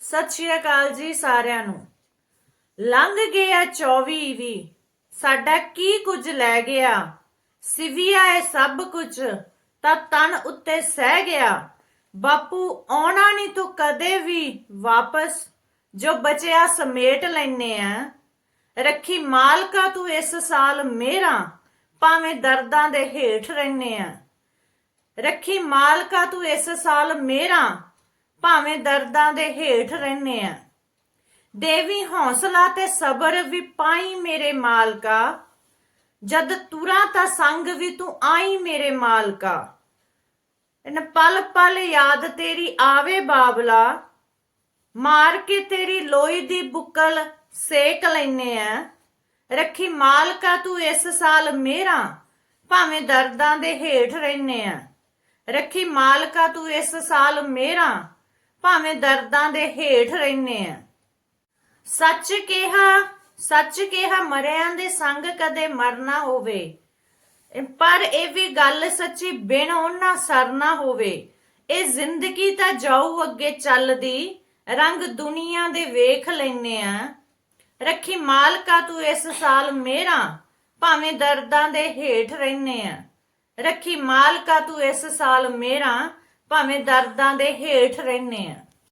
ਸਤਿ ਸ਼੍ਰੀ ਅਕਾਲ ਜੀ ਸਾਰਿਆਂ ਨੂੰ। ਲੰਘ ਗਿਆ 24 ਵੀ। ਸਾਡਾ ਕੀ ਕੁਝ ਲੈ ਗਿਆ? ਸਿਵਿਆ ਇਹ ਸਭ ਕੁਝ, ਤਾਂ ਤਨ ਉੱਤੇ ਸਹਿ ਗਿਆ। ਬਾਪੂ ਆਉਣਾ ਨਹੀਂ ਤੂੰ ਕਦੇ ਵੀ ਵਾਪਸ, ਜੋ ਬਚਿਆ ਸਮੇਟ ਲੈਨੇ ਆ। ਰੱਖੀ ਮਾਲਕਾ ਤੂੰ ਇਸ ਸਾਲ ਮੇਰਾ, ਭਾਵੇਂ ਦਰਦਾਂ ਦੇ ਹੇਠ ਰਹਿਨੇ ਆ। ਰੱਖੀ ਮਾਲਕਾ ਤੂੰ ਇਸ ਸਾਲ ਮੇਰਾ ਭਾਵੇਂ ਦਰਦਾਂ ਦੇ ਹੇਠ ਰਹਿਨੇ ਆ। ਦੇਵੀ ਹੌਸਲਾ ਤੇ ਸਬਰ ਵੀ ਪਾਈ ਮੇਰੇ ਮਾਲਕਾ। ਜਦ ਤੁਰਾਂ ਤਾਂ ਸੰਗ ਵੀ ਤੂੰ ਆਈ ਮੇਰੇ ਮਾਲਕਾ। ਇਨ ਪਲ ਪਲ ਯਾਦ ਤੇਰੀ ਆਵੇ ਬਾਬਲਾ। ਮਾਰ ਕੇ ਤੇਰੀ ਲੋਈ ਦੀ ਬੁੱਕਲ ਸੇਕ ਲੈਨੇ ਆ। ਰੱਖੀ ਮਾਲਕਾ ਤੂੰ ਇਸ ਸਾਲ ਮੇਰਾ, ਭਾਵੇਂ ਦਰਦਾਂ ਦੇ ਹੇਠ ਰਹਿਨੇ ਆ। ਰੱਖੀ ਮਾਲਕਾ ਤੂੰ ਇਸ ਸਾਲ ਮੇਰਾ ਭਾਵੇਂ ਦਰਦਾਂ ਦੇ ਹੇਠ ਰਹਿਨੇ ਆ। ਸੱਚ ਕਿਹਾ ਸੱਚ ਕਿਹਾ ਮਰਿਆਂ ਦੇ ਸੰਗ ਕਦੇ ਮਰਨਾ ਹੋਵੇ। ਪਰ ਇਹ ਵੀ ਗੱਲ ਸੱਚੀ, ਬਿਨ ਉਹਨਾਂ ਸਰਨਾ ਹੋਵੇ। ਇਹ ਜ਼ਿੰਦਗੀ ਤਾਂ ਜਾਊ ਅੱਗੇ ਚੱਲਦੀ, ਰੰਗ ਦੁਨੀਆ ਦੇ ਵੇਖ ਲੈਨੇ ਆ। ਰੱਖੀ ਮਾਲਕਾ ਤੂੰ ਇਸ ਸਾਲ ਮੇਰਾ, ਭਾਵੇਂ ਦਰਦਾਂ ਦੇ ਹੇਠ ਰਹਿਨੇ ਆ। ਰੱਖੀ ਮਾਲਕਾ ਤੂੰ ਇਸ ਸਾਲ ਮੇਰਾ ਭਾਵੇਂ ਦਰਦਾਂ ਦੇ ਹੇਠ ਰਹਿਨੇ ਆ।